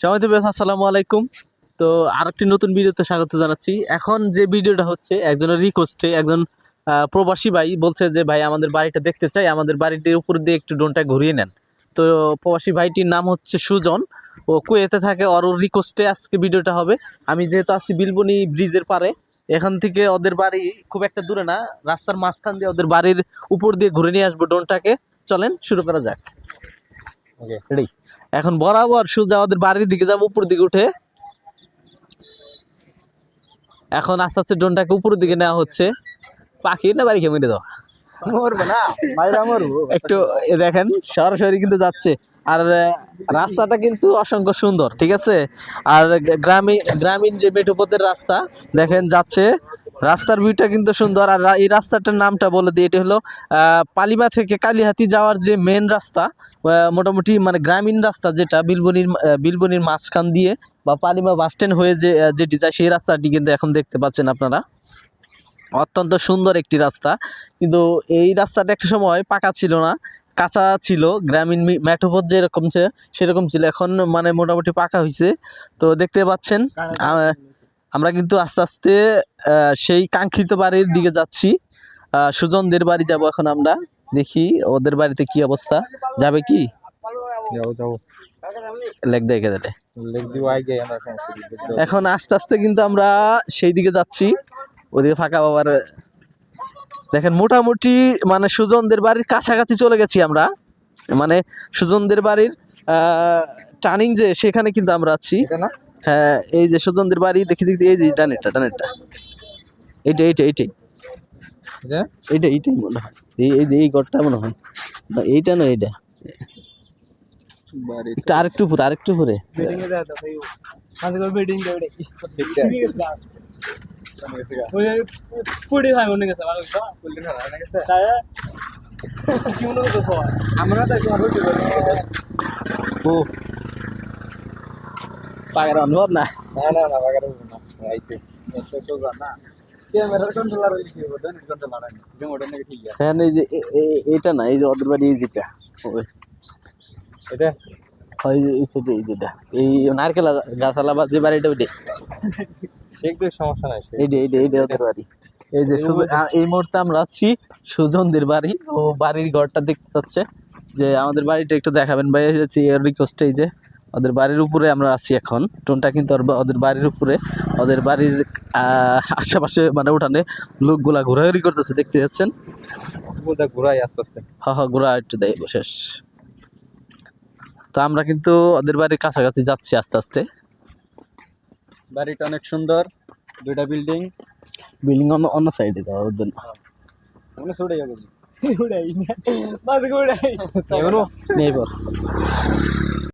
সবাইকে বেশ আসসালামু আলাইকুম। তো আরেকটি নতুন ভিডিওতে স্বাগত জানাচ্ছি। এখন যে ভিডিওটা হচ্ছে, একজনের রিকোয়েস্টে একজন প্রবাসী ভাই বলছে যে, ভাই, আমাদের বাড়িটা দেখতে চাই। আমাদের বাড়িটির উপর দিয়ে একটু ড্রোনটা ঘুরিয়ে নেন। তো প্রবাসী ভাইটির নাম হচ্ছে সুজন। ও কুয়েতে থাকে। ওর রিকোয়েস্টে আজকে ভিডিওটা হবে। আমি যেহেতু আছি বিলবনি ব্রিজের পারে এখান থেকে ওদের বাড়ি খুব একটা দূরে না। রাস্তার মাঝখান দিয়ে ওদের বাড়ির উপর দিয়ে ঘুরে নিয়ে আসব ড্রোনটাকে চলেন, শুরু করা যাক। রেডি এখন বরাবর সোজা ওদের বাড়ির দিকে যাব উপর দিকে উঠে। এখন আস্তে আস্তে ড্রোনটাকে উপরের দিকে নেওয়া হচ্ছে। পাখি না বাড়ি খেয়ে মেরে দাও মরবে না মাইরা মরবো। একটু দেখেন সরাসরি কিন্তু যাচ্ছে। আর রাস্তাটা কিন্তু অসংখ্য সুন্দর ঠিক আছে? আর গ্রামীণ গ্রামীণ যে মেঠোপথের রাস্তা দেখেন যাচ্ছে। রাস্তার ভিউটা কিন্তু সুন্দর। আর এই রাস্তাটার নামটা বলে দিই, এটি হলো পালিমা থেকে কালিহাতি যাওয়ার যে মেন রাস্তা মোটামুটি মানে গ্রামীণ রাস্তা যেটা, বিলবনির বিলবনির মাঝখান দিয়ে বা পালিমা বাস স্ট্যান্ড হয়ে যে যেটি যায়, সেই রাস্তাটি কিন্তু এখন দেখতে পাচ্ছেন আপনারা। অত্যন্ত সুন্দর একটি রাস্তা। কিন্তু এই রাস্তাটা একটা সময় পাকা ছিল না, কাঁচা ছিল, গ্রামীণ মি- মেঠোপথ যেরকম সেরকম ছিল। এখন মানে মোটামুটি পাকা হয়েছে তো দেখতে পাচ্ছেন আমরা কিন্তু আস্তে আস্তে আহ, সেই কাঙ্ক্ষিত বাড়ির দিকে যাচ্ছি। সুজনদের বাড়ি যাব এখন আমরা। দেখি ওদের বাড়িতে কি অবস্থা। যাবে কি? দেখে দিলে এখন আস্তে আস্তে কিন্তু আমরা সেই দিকে যাচ্ছি। ওদিকে ফাঁকা বাবার দেখেন মোটামুটি মানে সুজনদের বাড়ির কাছাকাছি চলে গেছি আমরা। মানে সুজনদের বাড়ির টার্নিং যে সেখানে কিন্তু আমরা আছি। না? হ্যাঁ এই যে স্বজনদের বাড়ি দেখি দেখি এই যে ডানেরটা ডানেরটা এইটা এইটা এইটাই। এইটা এইটাই মনে হয়। এই এই যে এই ঘরটা মনে হয়। এইটা না এইটা? একটু আরেকটু উপরে আরেকটু উপরে। আমরা পাগের অনুভব না? না না না বাগার হবে না। আইছে। এত সোজা না। ক্যামেরার কন্ট্রোলার হইছে? ওটা নেট কন্ট্রোলার আনি যে ওটা নাকি ঠিক আছে। হ্যাঁ এই যে এ- এ- না এই যে ওদের বাড়ি এই যেটা ওই। এটা? এই সাইডে এই যেটা। এই নারকেল গাছালা বা যে বাড়িটা সেগুলো সমস্যা নাই এইটা এইটা এইটা ওদের বাড়ি। এই যে এই মুহূর্তে আমরা আছি সুজনদের বাড়ি। ও বাড়ির ঘরটা দেখতে চাচ্ছে। যে আমাদের বাড়িটা একটু দেখাবেন ভাই রিকোয়েস্ট এই যে। ওদের বাড়ির উপরে আমরা আছি এখন। টোনটা কিন্তু ওদের বাড়ির উপরে। ওদের বাড়ির আশেপাশে মানে উঠানে লোকগুলা ঘোরাঘুরি করতেছে দেখতে যাচ্ছেন ঘোরাই আস্তে আস্তে। হ্যাঁ হ্যাঁ ঘোরা একটু দেয় শেষ। তো আমরা কিন্তু ওদের বাড়ির কাছাকাছি যাচ্ছি আস্তে আস্তে। বাড়িটা অনেক সুন্দর দুইটা বিল্ডিং। বিল্ডিং অন্য অন্য সাইডে যাওয়া ওদের ছুটে উড়াই উড়াই নেই